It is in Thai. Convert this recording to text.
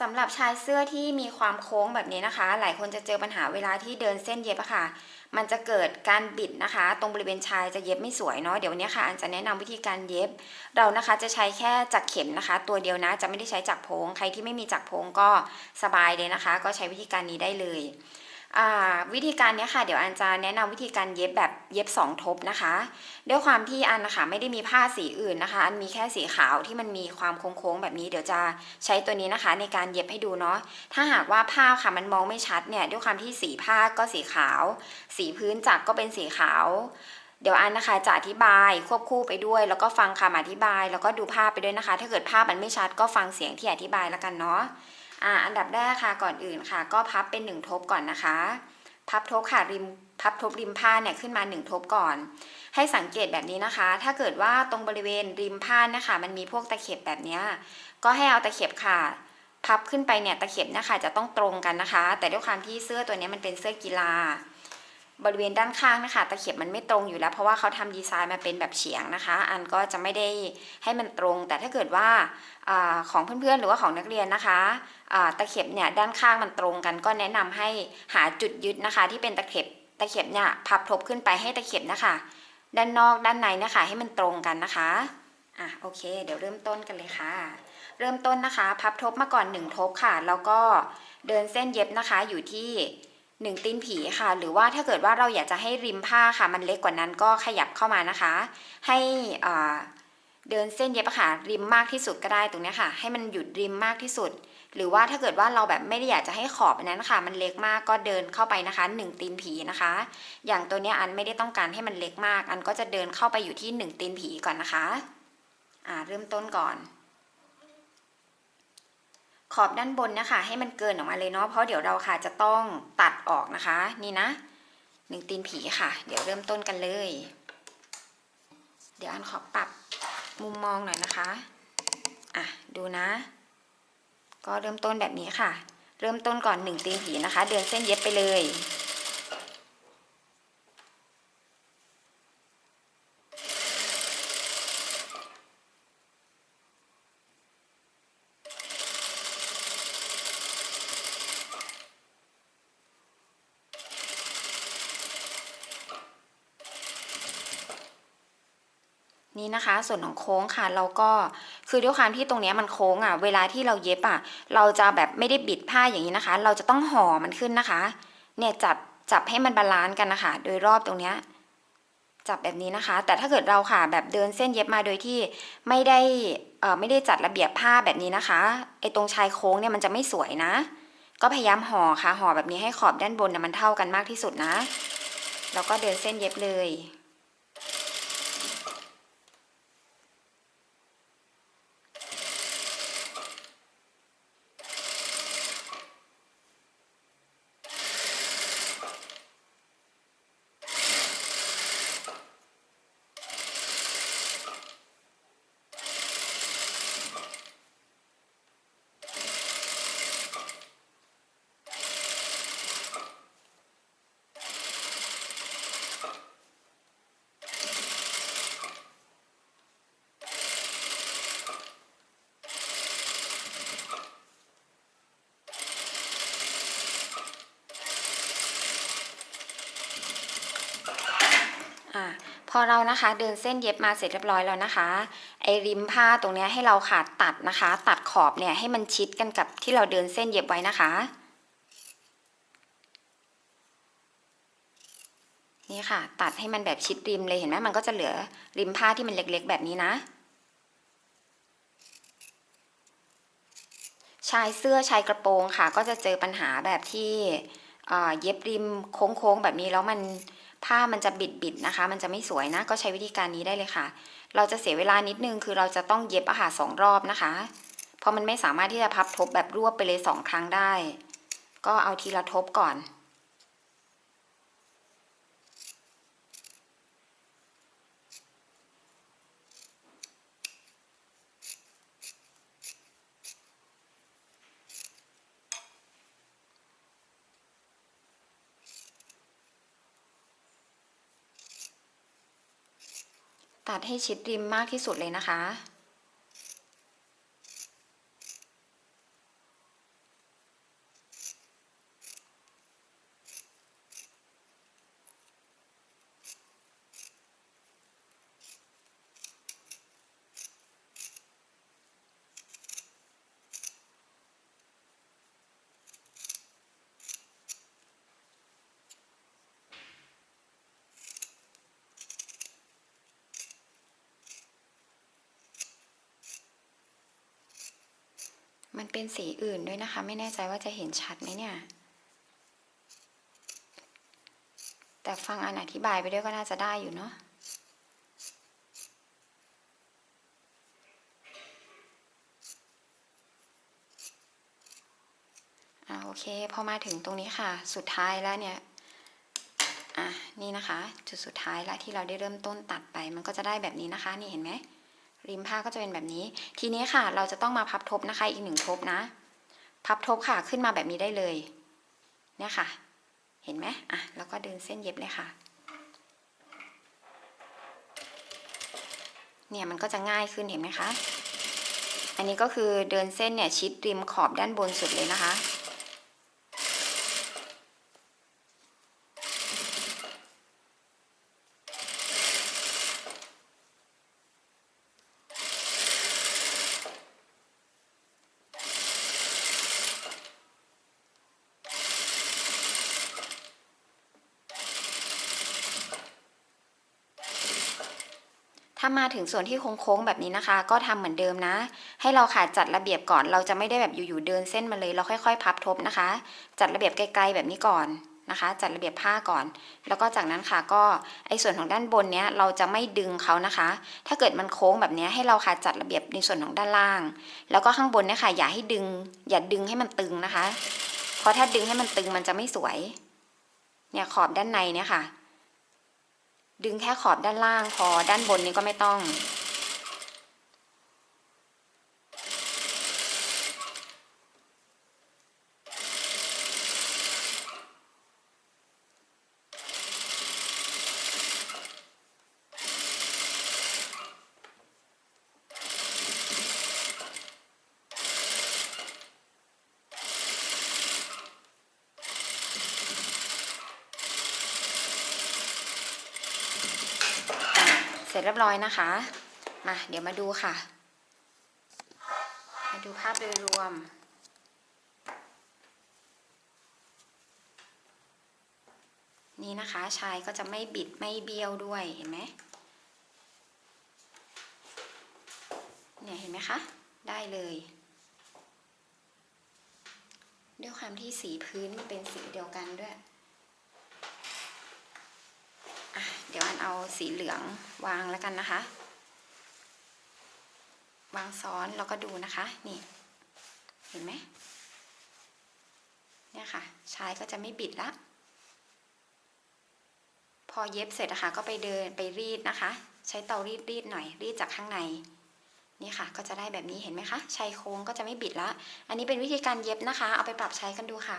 สำหรับชายเสื้อที่มีความโค้งแบบนี้นะคะ หลายคนจะเจอปัญหาเวลาที่เดินเส้นเย็บอะค่ะ มันจะเกิดการบิดนะคะ ตรงบริเวณชายจะเย็บไม่สวยเนาะ เดี๋ยววันนี้ค่ะอันจะแนะนำวิธีการเย็บ เรานะคะจะใช้แค่จักรเข็มนะคะ ตัวเดียวนะ จะไม่ได้ใช้จักรโพง ใครที่ไม่มีจักรโพงก็สบายเลยนะคะ ก็ใช้วิธีการนี้ได้เลย วิธีการเนี้ยค่ะ เดี๋ยวอันจะแนะนำวิธีการเย็บแบบเย็บสองทบนะคะ ด้วยความที่อันนะคะไม่ได้มีผ้าสีอื่นนะคะ อันมีแค่สีขาวที่มันมีความโค้งๆแบบนี้ เดี๋ยวจะใช้ตัวนี้นะคะ ในการเย็บให้ดูเนาะ ถ้าหากว่าผ้าค่ะมันมองไม่ชัดเนี่ยด้วยความที่สีผ้าก็สีขาว สีพื้นจักรก็เป็นสีขาวเดี๋ยวอันนะคะจะอธิบายควบคู่ไปด้วย แล้วก็ฟังคำอธิบาย แล้วก็ดูภาพไปด้วยนะคะ ถ้าเกิดภาพมันไม่ชัดก็ฟังเสียงที่อธิบายแล้วกันเนาะ อ่าอันดับแรกค่ะก่อนอื่นค่ะ ก็พับเป็นหนึ่งทบก่อนนะคะ พับทบค่ะริมพับทบริมผ้าเนี่ยขึ้นมาหนึ่งทบก่อน ให้สังเกตแบบนี้นะคะ ถ้าเกิดว่าตรงบริเวณริมผ้านะคะ มันมีพวกตะเข็บแบบนี้ก็ให้เอาตะเข็บค่ะ พับขึ้นไปเนี่ยตะเข็บนะคะจะต้องตรงกันนะคะ แต่ด้วยความที่เสื้อตัวนี้มันเป็นเสื้อกีฬา บริเวณด้านข้างนะคะ ตะเข็บมันไม่ตรงอยู่แล้ว เพราะว่าเขาทำดีไซน์มาเป็นแบบเฉียงนะคะ อันก็จะไม่ได้ให้มันตรง แต่ถ้าเกิดว่าอของเพื่อนๆ หรือว่าของนักเรียนนะคะตะเข็บเนี่ยด้านข้างมันตรงกัน ก็แนะนำให้หาจุดยึดนะคะ ที่เป็นตะเข็บตะเข็บเนี่ยพับทบขึ้นไปให้ตะเข็บนะคะ ด้านนอกด้านในนะคะ ให้มันตรงกันนะคะอะโอเค เดี๋ยวเริ่มต้นกันเลยค่ะ เริ่มต้นนะคะ พับทบมาก่อนหนึ่งทบค่ะ แล้วก็เดินเส้นเย็บนะคะอยู่ที่ หนึ่งตีนผีค่ะ หรือว่าถ้าเกิดว่าเราอยากจะให้ริมผ้าค่ะ มันเล็กกว่านั้นก็ขยับเข้ามานะคะ ให้อ่าเดินเส้นเย็บค่ะริมมากที่สุดก็ได้ตรงนี้ค่ะ ให้มันหยุดริมมากที่สุด หรือว่าถ้าเกิดว่าเราแบบไม่ได้อยากจะให้ขอบนั้นค่ะ มันเล็กมากก็เดินเข้าไปนะคะหนึ่งตีนผีนะคะ อย่างตัวนี้อันไม่ได้ต้องการให้มันเล็กมาก อันก็จะเดินเข้าไปอยู่ที่หนึ่งตีนผีก่อนนะคะอ่าเริ่มต้นก่อน ขอบด้านบนนะคะ ให้มันเกินออกมาเลยเนาะเพราะเดี๋ยวเราค่ะจะต้องตัดออกนะคะ นี่นะหนึ่งตีนผีค่ะ เดี๋ยวเริ่มต้นกันเลย เดี๋ยวอันขอปรับมุมมองหน่อยนะคะอะดูนะ ก็เริ่มต้นแบบนี้ค่ะ เริ่มต้นก่อนหนึ่งตีนผีนะคะ เดินเส้นเย็บไปเลย นี่นะคะส่วนของโค้งค่ะเราก็คือด้วยความที่ตรงเนี้ยมันโค้งอะเวลาที่เราเย็บอะเราจะแบบไม่ได้บิดผ้าอย่างนี้นะคะ เราจะต้องห่อมันขึ้นนะคะ เนี่ยจับจับให้มันบาลานซ์กันนะคะ โดยรอบตรงเนี้ยจับแบบนี้นะคะ แต่ถ้าเกิดเราค่ะแบบเดินเส้นเย็บมาโดยที่ไม่ได้เอ่อไม่ได้จัดระเบียบผ้าแบบนี้นะคะไอ้ตรงชายโค้งเนี่ยมันจะไม่สวยนะ ก็พยายามห่อค่ะห่อแบบนี้ให้ขอบด้านบนน่ะมันเท่ากันมากที่สุดนะ แล้วก็เดินเส้นเย็บเลย อะพอเรานะคะเดินเส้นเย็บมาเสร็จเรียบร้อยแล้วนะคะ ไอริมผ้าตรงเนี้ยให้เราขาดตัดนะคะ ตัดขอบเนี่ยให้มันชิดกันกับที่เราเดินเส้นเย็บไว้นะคะ นี่ค่ะ ตัดให้มันแบบชิดริมเลยเห็นไหมมันก็จะเหลือริมผ้าที่มันเล็กๆ แบบนี้นะชายเสื้อชายกระโปรงค่ะ ก็จะเจอปัญหาแบบที่เย็บริมโค้งๆแบบนี้แล้วมัน ผ้ามันจะบิดๆนะคะ มันจะไม่สวยนะ ก็ใช้วิธีการนี้ได้เลยค่ะ เราจะเสียเวลานิดนึง คือเราจะต้องเย็บอาหารสองรอบนะคะ เพราะมันไม่สามารถที่จะพับทบแบบรวบไปเลยสองครั้งได้ ก็เอาทีละทบก่อน ตัดให้ชิดริมมากที่สุดเลยนะคะ มันเป็นสีอื่นด้วยนะคะ ไม่แน่ใจว่าจะเห็นชัดไหมเนี่ย แต่ฟังอันอธิบายไปด้วยก็น่าจะได้อยู่เนาะโอเค พอมาถึงตรงนี้ค่ะ สุดท้ายแล้วเนี่ย อะ นี่นะคะ จุดสุดท้ายและที่เราได้เริ่มต้นตัดไป มันก็จะได้แบบนี้นะคะ นี่เห็นไหม ริมผ้าก็จะเป็นแบบนี้ ทีนี้ค่ะ เราจะต้องมาพับทบนะคะ อีกหนึ่งทบนะ พับทบค่ะขึ้นมาแบบนี้ได้เลย เนี่ยค่ะ เห็นไหมอะ แล้วก็ดินเส้นเย็บเลยค่ะ เนี่ยมันก็จะง่ายขึ้นเห็นไหมคะ อันนี้ก็คือเดินเส้นเนี่ยชิดริมขอบด้านบนสุดเลยนะคะ ถ้ามาถึงส่วนที่โค้งๆแบบนี้นะคะ ก็ทำเหมือนเดิมนะ ให้เราค่ะจัดระเบียบก่อน เราจะไม่ได้แบบอยู่ๆเดินเส้นมาเลย เราค่อย ๆ พับทบนะคะ จัดระเบียบไกลๆแบบนี้ก่อนนะคะ จัดระเบียบผ้าก่อน แล้วก็จากนั้นค่ะก็ไอ้ส่วนของด้านบนเนี้ยเราจะไม่ดึงเขานะคะ ถ้าเกิดมันโค้งแบบนี้ให้เราค่ะจัดระเบียบในส่วนของด้านล่าง แล้วก็ข้างบนเนี่ยค่ะอย่าให้ดึง อย่าดึงให้มันตึงนะคะ เพราะถ้าดึงให้มันตึงมันจะไม่สวย เนี่ยขอบด้านในเนี่ยค่ะ ดึงแค่ขอบด้านล่างพอด้านบนนี้ก็ไม่ต้อง เส ร็จเรียบร้อยนะคะ มาเดี๋ยวมาดูค่ะ มาดูภาพโดยรวม นี่นะคะชายก็จะไม่บิดไม่เบี้ยวด้วยเห็นไหมเนี่ยเห็นไหมคะ ได้เลย ด้วยความที่สีพื้นมันเป็นสีเดียวกันด้วย อะเดี๋ยวอันเอาสีเหลืองวางแล้วกันนะคะ วางซ้อนแล้วก็ดูนะคะ นี่ เห็นไหมเนี่ยค่ะชายก็จะไม่บิดละ พอเย็บเสร็จนะคะก็ไปเดินไปรีดนะคะ ใช้เตารีดรีดหน่อยรีดจากข้างในนี่ค่ะ ก็จะได้แบบนี้เห็นไหมคะชายโค้งก็จะไม่บิดละ อันนี้เป็นวิธีการเย็บนะคะ เอาไปปรับใช้กันดูค่ะ